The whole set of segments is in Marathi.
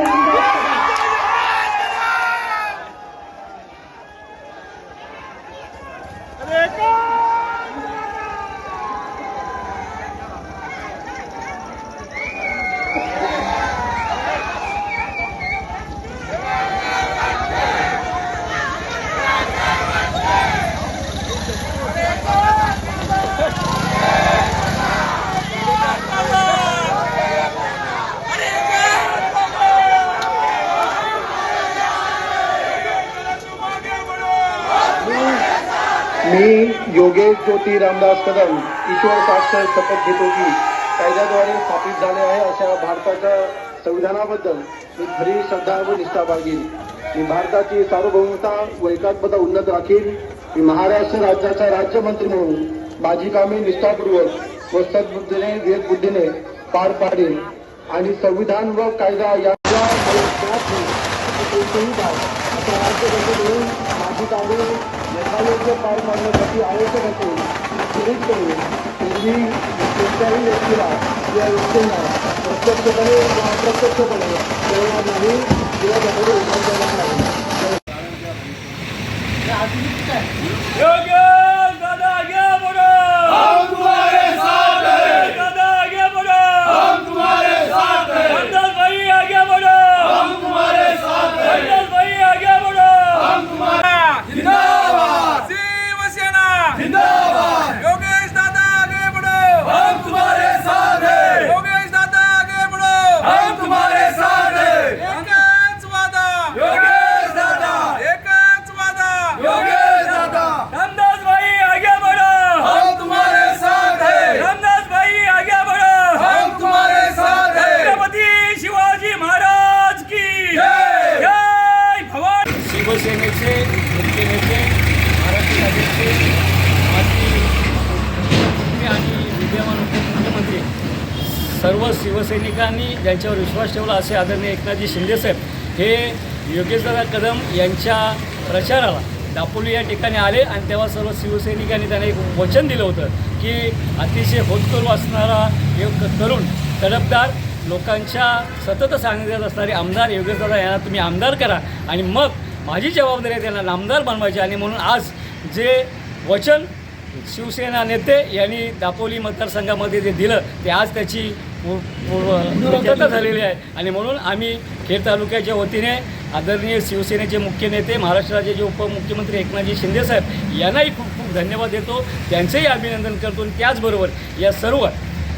रामदास कदम मी योगेश ज्योती रामदास कदम ईश्वर साक्षर शपथ घेतो की कायद्याद्वारे स्थापित झाले आहे अशा भारताच्या संविधानाबद्दल मी खरी श्रद्धा व निष्ठा बाळगीन. मी भारताची सार्वभौमता व एकात्मता उन्नत राखीन. मी महाराष्ट्र राज्याचा राज्यमंत्री म्हणून माझी कामे निष्ठापूर्वक व सद्बुद्धीने विवेकबुद्धीने पार पाडेन. आणि संविधान व कायदा यांच्या कोणतेही बाब अशा माझी कामे यथायोग्य पार पाडण्यासाठी आवश्यक असेल सुनिश्चित करून पूर्वी कोणत्याही व्यक्तीला या व्यक्तींना प्रत्यक्षपणे किंवा अप्रत्यक्षपणे प्रेरणा नाही किंवा त्यामध्ये उपलब्ध नाही योगेश दादा आगे बढ़ो हम तुम्हारे साथ हैं दादा आगे बढ़ो हम तुम्हारे साथ हैं मंडल भाई आगे बढ़ो हम तुम्हारे साथ हैं मंडल भाई आगे बढ़ो हम तुम्हारे जिंदाबाद शिवसेना जिंदाबाद! योगेश दादा आगे बढ़ो! हम तुम्हारे साथ हैं! योगेश दादा आगे बढ़ो! हम तुम्हारे साथ हैं! एकच वादा! योगेश दादा! एकच वादा! योगेश दादा! रामदास भाई आगे बढ़ो! हम तुम्हारे साथ हैं! रामदास भाई आगे बढ़ो! हम तुम्हारे साथ हैं! छत्रपति शिवाजी महाराज की जय! जय भवानी! शिवसेनेचे मुख्य नेते महाराष्ट्र राज्याचे आणि विद्यमान उपमुख्यमंत्री सर्व शिवसैनिकांनी ज्यांच्यावर विश्वास ठेवला असे आदरणीय एकनाथजी शिंदेसाहेब हे योगेशदादा कदम यांच्या प्रचाराला दापोली या ठिकाणी आले आणि तेव्हा सर्व शिवसैनिकांनी त्यांना एक वचन दिलं होतं की अतिशय होतकरू असणारा एक तरुण तडफदार लोकांच्या सतत सांगण्यात असणारे आमदार योगेशदादा यांना तुम्ही आमदार करा आणि मग माझी जबाबदारी आहे त्यांना नामदार बनवायची आणि म्हणून आज जे वचन शिवसेना नेते यांनी दापोली मतदारसंघामध्ये जे दिलं ते आज त्याची पूर्वता झालेली आहे. आणि म्हणून आम्ही खेड तालुक्याच्या वतीने आदरणीय शिवसेनेचे मुख्य नेते महाराष्ट्र राज्याचे उपमुख्यमंत्री एकनाथजी शिंदेसाहेब यांनाही खूप खूप धन्यवाद देतो. त्यांचंही अभिनंदन करतो. आणि त्याचबरोबर या सर्व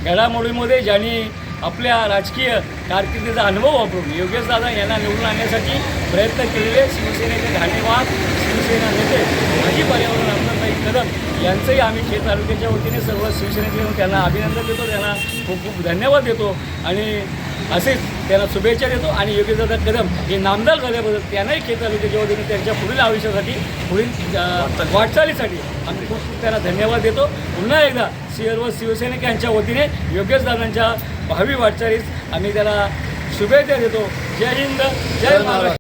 घडामोडीमध्ये ज्यांनी आपल्या राजकीय कारकिर्दीचा अनुभव वापरून योगेश दादा यांना निवडून आणण्यासाठी प्रयत्न केलेले शिवसेनेचे धान्यवाद शिवसेना नेते माजी पर्यावरण कदम यांचंही आम्ही खेड तालुक्याच्या वतीने सर्व शिवसेनेचे त्यांना अभिनंदन देतो त्यांना खूप खूप धन्यवाद देतो आणि असेच त्यांना शुभेच्छा देतो आणि योगेशदादा कदम हे नामदार झाल्याबद्दल त्यांनाही खेत तालुक्याच्या वतीने त्यांच्या पुढील आयुष्यासाठी पुढील वाटचालीसाठी आम्ही खूप खूप त्यांना धन्यवाद देतो. पुन्हा एकदा सर्व शिवसैनिकांच्या वतीने योगेशदादांच्या भावी वाटचालीस आम्ही त्याला शुभेच्छा देतो. जय हिंद जय महाराष्ट्र.